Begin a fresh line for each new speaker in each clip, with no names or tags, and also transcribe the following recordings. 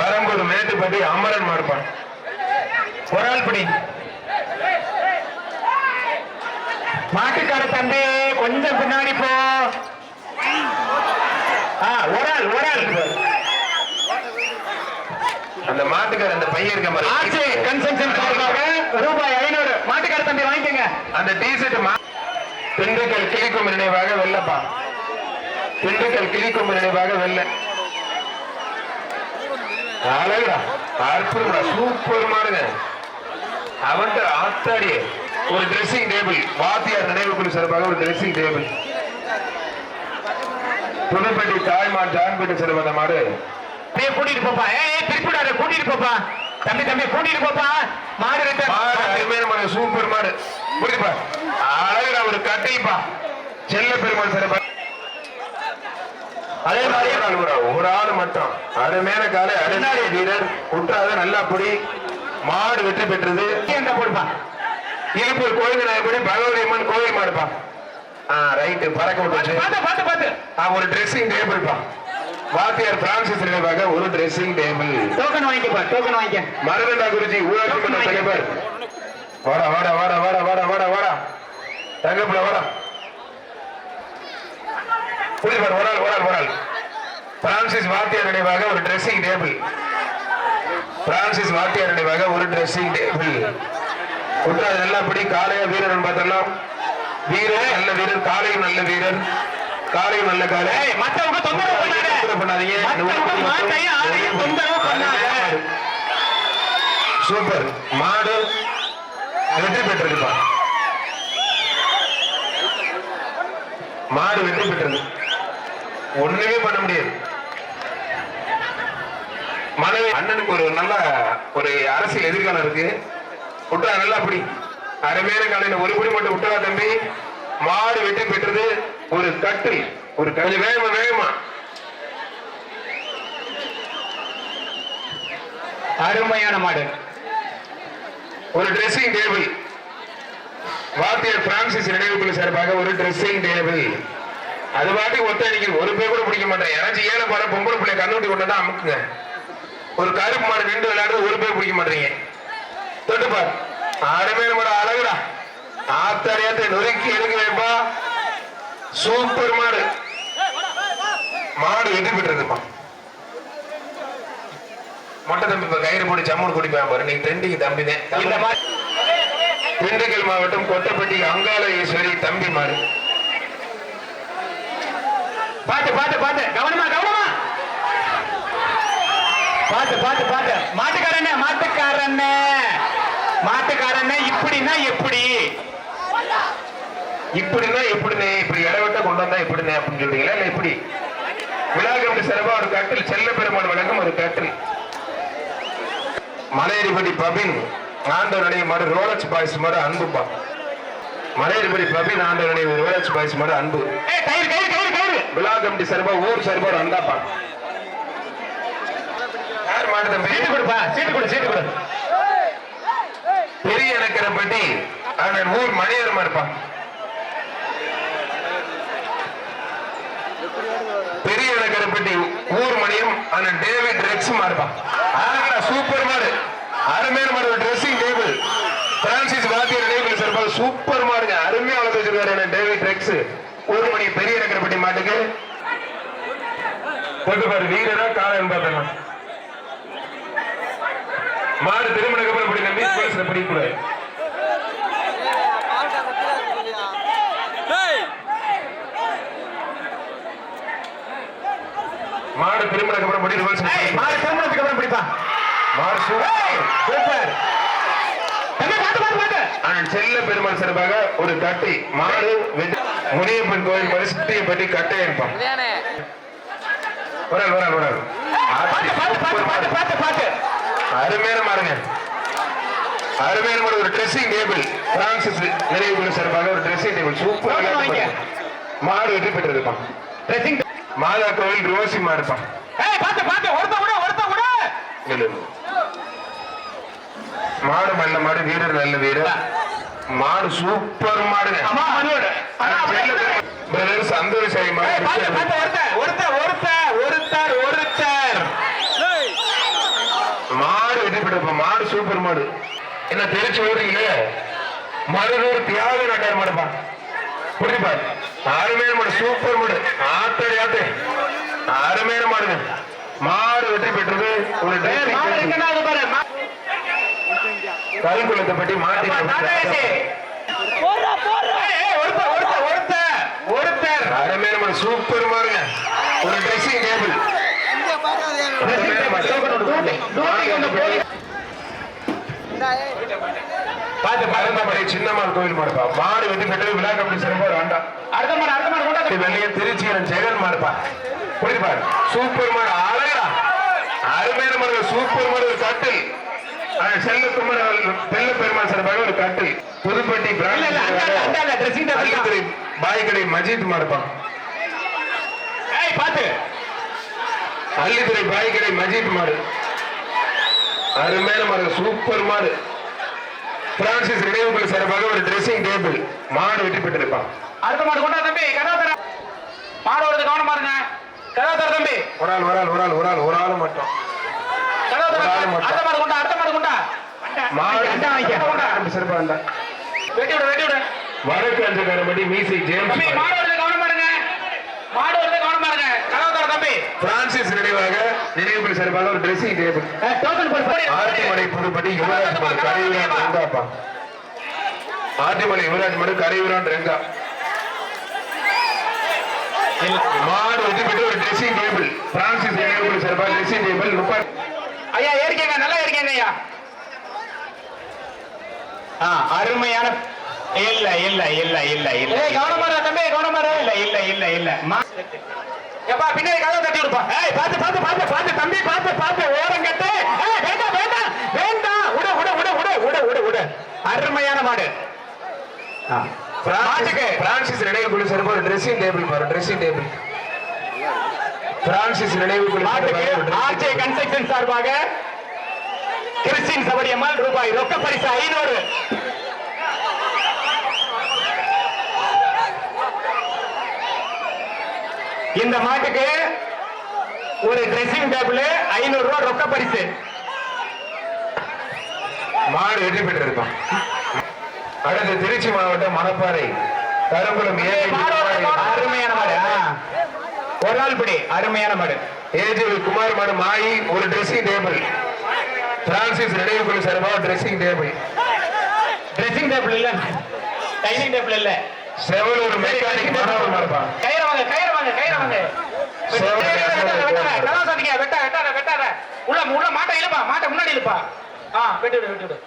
பரம்பூர் மேட்டுப்பட்டி அமரன் மாடுப்பான் ஒரு ஆள் பிடி.
மாட்டுக்கார தம்பி கொஞ்சம் பின்னாடி போ. ஒரு ஆள் ஒரு ஆள்
அந்த மாட்டுக்கார அந்த பையன் இருக்க மாதிரி.
கன்சென்ஷன் சார்பாக ரூபாய் ஐநூறு. மாட்டுக்கார தம்பி வாங்கிக்கோங்க.
அந்த டிஷர்ட் திண்டுக்கல் கிளிக்கும் நினைவாக வெள்ளப்பா. திண்டுக்கல் கிளிக்கும் நினைவாக வெள்ள. அழகுடா. அற்புதம்டா. சூப்பர் மாடுங்க. அவன்கிட்ட ஆத்தாடி ஒரு ட்ரெஸ்ஸிங் டேபிள் வாத்தியார் நினைவுக்குழு சார்பாக ஒரு ட்ரெஸ்ஸிங் டேபிள் புதுப்பட்டி தாய்மான் ஜான்பேட்டை சார்பாக அந்த மாடு.
அப்படியே கூட்டிட்டு போப்பா. ஏய் ஏய், திருப்பி விடாத கூட்டிட்டு போப்பா. தம்பி தம்பி கூட்டிட்டு போப்பா. மாடு
அருமையான மாடு. சூப்பர் மாடு. புரியுதுப்பா? அழகுடா ஒரு கட்டிப்பா செல்ல பெருமாள் சார்பாக
அதே மாதிரி
ஒரு ஆள் மட்டும். அருமையான காலை. அருமையான வீரர் குற்றாத நல்லா பொடி மாடு வெற்றி பெற்றது.
இந்த போடுப்பா.
இழுப்பூர் கோயில் நாயப்படி பகவதி அம்மன் கோயில் மாடுப்பா. ஆ ரைட்டு பறக்க விட்டுச்சு.
பாத்து பாத்து பாத்து
ஆ, ஒரு ட்ரெஸ்ஸிங் டேபிள்ப்பா வாத்தியார் பிரான்சிஸ் நினைவாக ஒரு ட்ரெஸ்ஸிங் டேபிள்
டோக்கன் வாங்கிக்கப்பா டோக்கன் வாங்கிக்க.
மருதண்டா குருஜி ஊராட்சி மன்ற தலைவர். வாடா வாடா வாடா வாடா வாடா வாடா வாடா. தங்கப்புல வாடா. புரியுது ஒரு ஆள் ஒரு ஆள் ஒரு ஆள். பிரான்சிஸ் வாத்தியார் நினைவாக ஒரு ட்ரெஸ்ஸிங் டேபிள் பிரான்சிஸ் வாத்தியார் நினைவாக ஒரு ட்ரெஸ்ஸிங் டேபிள் குற்றாது நல்லபடி காளையா வீரர் பார்த்தெல்லாம் வீரர் நல்ல வீரர் காளையும் நல்ல வீரர். காளையும் நல்ல காளை.
ஏய் மத்தவங்க தொந்தரவு பண்ணாத.
தொந்தரவு பண்ணாதீங்க. சூப்பர். மாடு வெற்றி பெற்றிருப்பா மாடு வெற்றி பெற்றது. ஒண்ணுமே பண்ண முடியாது. மனைவி அண்ணனுக்கு ஒரு நல்ல ஒரு அரசியல் எதிர்காலம் இருக்கு. விட்டா நல்லா அப்படி அருமையான காலையில ஒரு படி மட்டும் விட்டா தம்பி. மாடு வெட்டி பெற்றது ஒரு கட்டில். ஒரு க- கொஞ்சம் வேகமா வேகமா.
அருமையான மாடு.
ஒரு ட்ரெஸ்ஸிங் டேபிள் வாத்தியார் பிரான்சிஸ் நினைவுக்குழு சார்பாக ஒரு ட்ரெஸ்ஸிங் டேபிள் அது மாதிரி ஒத்த அடிக்கிறது ஒரு பேர் கூட பிடிக்க மாட்டேன். ஏன்னா ஏழை பாட பொம்பளை பிள்ளை கண்ணூட்டி கொண்டு தான் அமுக்குங்க. ஒரு கருப்பு மாடு நின்று விளையாடுறது ஒரு பேர் பிடிக்க மாட்டீங்க. தொட்டு பார். அருமையான மாடு அழகுடா. ஆத்தாரியாத்தை நொறுக்கி எடுக்க வைப்பா. சூப்பர் மாடு. மாடு வெற்றி பெற்றதுப்பா. மொட்டை தம்பி இப்ப கயிறு போட்டு சம்மன் குடிப்பான் பாரு. நீங்க தெண்டிக்கு தம்பி. தான் திண்டுக்கல் மாவட்டம் கொட்டப்பட்டி அங்காள ஈஸ்வரி தம்பி மாடு.
பாத்து பாத்து பாத்து கவனமா கவனமா. பாத்து பாத்து பாத்து. மாட்டுக்காரண்ணே மாட்டுக்காரண்ணே மாட்டுக்காரண்ணே இப்படின்னா எப்படி?
இப்படின்னா எப்படினே இப்படி இடவட்ட கொண்டு வந்தா எப்படினே அப்படின்னு சொல்றீங்களா? இல்ல எப்படி? விழா கமிட்டி சிறப்பா ஒரு கட்டில் செல்ல பெருமாள் வழங்கும் ஒரு கட்டில். மலையடிப்பட்டி பபின் ஆண்டவனுடைய மாடு ரோலக்ஸ் பாய்ஸ் மாடு அன்புப்பா மலையடிப்பட்டி பபின் ஆண்டவனுடைய ரோலக்ஸ் பாய்ஸ் மாடு அன்பு. விழா கமிட்டி சிறப்பா ஊர் சிறப்பா ஒரு அந்தாப்பா மாடு தம்பி
சீட்டு கொடுப்பா சீட்டு கொடு சீட்டு கொடு.
பெரிய இலக்கரப்பட்டி அவன் ஊர் மணியரமா இருப்பான். பெரிய இலக்கரப்பட்டி ஊர் மணியம் அவன் டேவிட் ரெக்ஸுமா இருப்பான். அழகா சூப்பர் மாடு. அருமையான மாடு ட்ரெஸ்ஸிங் டேபிள் பிரான்சிஸ் வாத்தியர் டேபிள் சார் சூப்பர் மாடுங்க. அருமையா வளர்த்து வச்சிருக்காரு அண்ணன் டேவிட் ரெக்ஸ். ஒரு மணி பெரிய இலக்கரப்பட்டி மாட்டுக்கு. போட்டு பாரு வீரரா காலம் பார்த்தலாம் மாடு திருமணக்கு அப்புறம் இப்படி நம்பி போலீஸ்ல படிக்கக்கூடாது மாடு திருமணக்கு அப்புறம் படி
ஏய். மாடு திருமணத்துக்கு அப்புறம் பிடிப்பா
மாடு
சூப்பர்
செல்ல பெருமாள் சார்பாக ஒரு கட்டி மாடு வெட்டி- முனியப்பன் கோயில் மாதிரி சுத்தியப்பட்டி கட்டை இருப்பான் வரால் வரால் வரால்
பாத்து பாத்து பாத்து பாத்து பாத்து
அருமையான மாடுங்க. அருமையான மாடு ஒரு ட்ரெஸ்ஸிங் டேபிள் பிரான்சிஸ் நிறைவு சார்பாக ஒரு ட்ரெஸ்ஸிங் டேபிள் சூப்பர்
வாங்க, வாங்க.
மாடு வெற்றி பெற்றிருப்பான்
ட்ரெஸ்ஸிங்
மாதா கோவில் ரோசி
ஒருத்த ஒருத்த
நில்லு. மாடு நல்ல மாடு வீரர் நல்ல வீரர். மாடு சூப்பர் மாடு
பாத்து ஒருத்த ஒருத்த ஒருத்த ஒருத்தர் ஒருத்தர்.
பெற்றது மாடு சூப்பர் மாடு. என்ன திருச்சி ஊரில் மருதூர் தியாக நாட்டார் மாடுப்பா. புரியுதுப்பா அருமையான மாடு சூப்பர் மாடு. ஆத்தடி ஆத்து அருமையான மாடுங்க. மாடு வெற்றி பெற்றது ஒரு கருங்குளத்தை பற்றி மாட்டி
ஒருத்தர்
அருமையான மாடு சூப்பர் மாடுங்க. ஒரு ட்ரெஸ்ஸிங் டேபிள்
பாத்து
மருந்தமலை சின்னம்மாள் கோயில் மாடுப்பா மாடு வெற்றி பெற்றது விழா கமிட்டி சிறப்பு ஒரு ஆண்டா
அடுத்த மாடு அடுத்த மாடு கொண்டா
வெளியே திருச்சியில ஜெகன் மாடுப்பா புரியுது பாரு சூப்பர் மாடு அழகா அருமையான மாடு சூப்பர் மாடு ஒரு கட்டில் செல்லக்குமார் பெல்ல பெருமாள் சார்பாக ஒரு கட்டில் புதுப்பட்டி
இல்ல இல்ல அங்க இல்ல, அங்க இல்ல ட்ரெஸ்ஸிங் டேபிள்
அள்ளித்துறை பாய்கடை மஜித் மாடுப்பா
ஏய் பாத்து
அள்ளித்துறை பாய்கடை மஜித் மாடு. அருமையான மாடு சூப்பர் மாடு. பிரான்சிஸ் நினைவுகள் சார்பாக ஒரு ட்ரெஸ்ஸிங் டேபிள் மாடு வெற்றி பெற்றிருப்பான்.
அடுத்த மாடு கொண்டா தம்பி கதவை தர மாடு வருது கவனம் பாருங்க கதவை தர தம்பி.
ஒரு ஆள் ஒரு ஆள் ஒரு ஆள் ஒரு ஆள் ஒரு ஆள் மட்டும்.
கதவை தர
ஒரு ஆள் மட்டும்.
அடுத்த மாடு கொண்டா அடுத்த மாடு கொண்டா.
மாடு
அண்டா கொண்டா
சிறப்பா இருந்தா.
வெட்டி விடு வெட்டி விடு.
வடக்கு அஞ்சக்காரப்பட்டி மீசை ஜேம்ஸ்
மாடு வருது கவனம் பாருங்க மாடு வருது கவனம் பாருங்க கதவை தர தம்பி
பிரான்சிஸ் நினைவாக நினைவுகள் சிறப்பாக ஒரு ட்ரெஸ்ஸிங் டேபிள்
டோக்கன் போய் போடி
ஆர்டிமலை புதுப்பட்டி யுவராஜ் மடு கரையூரான் ரெங்காப்பா ஆர்டிமலை யுவராஜ் மடு கரையூரான் ரெங்கா. மாடு வெற்றி பெற்று ஒரு ட்ரெஸ்ஸிங் டேபிள் பிரான்சிஸ் நினைவுகள் சிறப்பாக ட்ரெஸ்ஸிங் டேபிள் முப்பது.
ஐயா ஏறிக்கங்க நல்லா ஏறிக்கங்க ஐயா. ஆ அருமையான இல்ல இல்ல இல்ல இல்ல இல்ல ஏய் கவனமா இரு தம்பி கவனமா இரு இல்ல இல்ல இல்ல இல்ல. மா- எப்பா பின்னாடி கதவை தட்டி விடுப்பா. ஏய் பாத்து பாத்து பாத்து பாத்து தம்பி பாத்து பாத்து ஓரம் கட்டு. ஏய் வேண்டாம் வேண்டாம் வேண்டாம். உடு உடு உடு உடு உடு உடு உடு அருமையான மாடு. மாட்டுக்கு.
பிரான்சிஸ் நினைவுகள் சிறப்பாக ஒரு ட்ரெஸ்ஸிங் டேபிள் பாரு ட்ரெஸ்ஸிங் டேபிள் பிரான்சிஸ் நினைவுகள்
மாட்டுக்கு
சிறப்பாக ஒரு
ஆர்ஜே. கன்ஸ்ட்ரக்ஷன் சார்பாக கிறிஸ்டின் சபரியம்மாள் ரூபாய் ரொக்க பரிசு ஐநூறு. இந்த மாட்டுக்கு ஒரு ட்ரெஸ்ஸிங் டேபிள் ஐநூறு ரூபாய் ரொக்க பரிசு.
மாடு வெற்றி பெற்றிருப்பான் அடுத்து திருச்சி மாவட்டம் மணப்பாறை
மாடு, அருமையான மாடு. ஒரு ஆள் பிடி அருமையான மாடு.
ஏஜி குமார் மாடு மாயி ஒரு ட்ரெஸ்ஸிங் டேபிள் பிரான்சிஸ் நினைவுக்குழு சார்பாக ட்ரெஸ்ஸிங் டேபிள்
ட்ரெஸ்ஸிங் டேபிள் இல்ல டைனிங் டேபிள் இல்ல.
செவல் ஒரு மெக்கானிக் மாணவர் மாடுப்பா
கயிறு வாங்க கயிறு வாங்க கயிறு வாங்க வெட்டாத,
சரி,
வெட்டாத. கதவை சாத்திக்க, வெட்டாத. உள்ள உள்ள மாட்டை இழுப்பா மாட்டை முன்னாடி இழுப்பா ஆ வெட்டி விடு வெட்டி விடு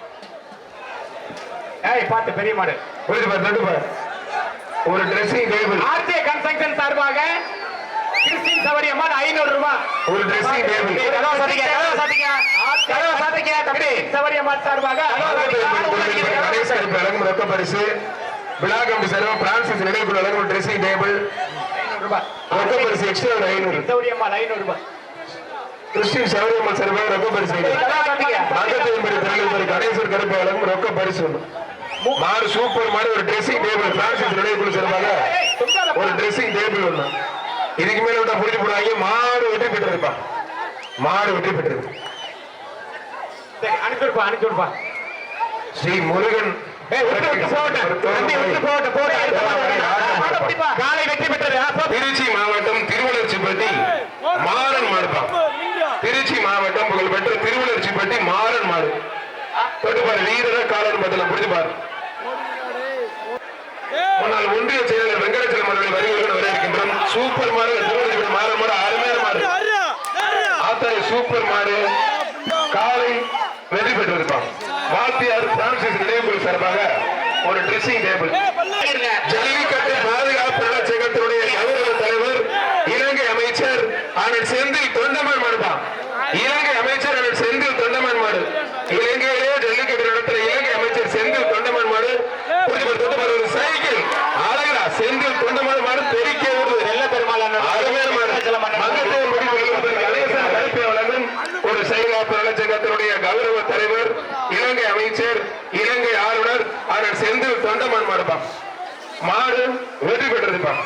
ஏய் பாத்து பெரிய மாடு
புரியுது பாரு பாரு ஒரு ட்ரெஸ்ஸிங் டேபிள்
ஆர்ஜே கன்ஸ்ட்ரக்ஷன் சார்பாக கிறிஸ்டின் சவரியம்மாள் ஐநூறு ரூபாய்
ஒரு ட்ரெஸ்ஸிங் டேபிள்
கதவை சாத்திக்க கதவை சாத்திக்க கதவை சாத்திக்க தம்பி சவரியம்மாள் சார்பாக
கணேச அடுப்பு வழங்கும் ரொக்க பரிசு விழா கம்பி செலவு பிரான்சிஸ் நினைவுக்குழு வழங்கும் ட்ரெஸ்ஸிங் டேபிள் ரொக்க பரிசு எக்ஸ்ட்ரா ஒரு ஐநூறு.
சவரியம்மாள் ஐநூறு ரூபாய்.
கிறிஸ்டின் சௌரியம்மன் சார்பாக ரொக்க பரிசு மங்கத்தேம்படி தலைவர் கணேசர் கருப்பு வழங்கும் ரொக்க பரிசு. மாறு சூப்பர் மாதிரி ஒரு ட்ரெஸ்ஸிங் டேபிள் பிரான்சிஸ் நிலையக்குழு சார்பாக ஒரு ட்ரெஸ்ஸிங் டேபிள் ஒண்ணு. இதுக்கு மேல விட்டா புரிஞ்சு போடுவாங்க மாடு வெற்றி பெற்றிருப்பா மாடு வெற்றி பெற்றது
சரி, அனுப்பி விடுப்பா அனுப்பி விடுப்பா.
ஸ்ரீ முருகன்
காலை வெற்றி பெற்றது. ஆ, போ.
திருச்சி மாவட்டம் திருவளர்ச்சிப்பட்டி மாறன் மாடுப்பா திருச்சி மாவட்டம் புகழ்பெற்ற திருவளர்ச்சிப்பட்டி மாறன் மாடு. தொட்டுப்பாரு வீரர காலன் பதில புரிஞ்சு பாரு. முன்னாள் ஒன்றிய செயலர் வெங்கடாச்சலம் அவர்களை வருகிறோம் வரவேற்கின்றோம். சூப்பர் மாடு திருவள்ளூர் மாறன் மாடு அருமையான மாடு. ஆத்தாய் சூப்பர் மாடு. காலை வெற்றி பெற்றிருப்பான். வாத்தியார் பிரான்சிஸ் நினைவுகள் சார்பாக ஒரு ட்ரெஸ்ஸிங் டேபிள் மாடு வெற்றி பெற்றிருப்பாங்க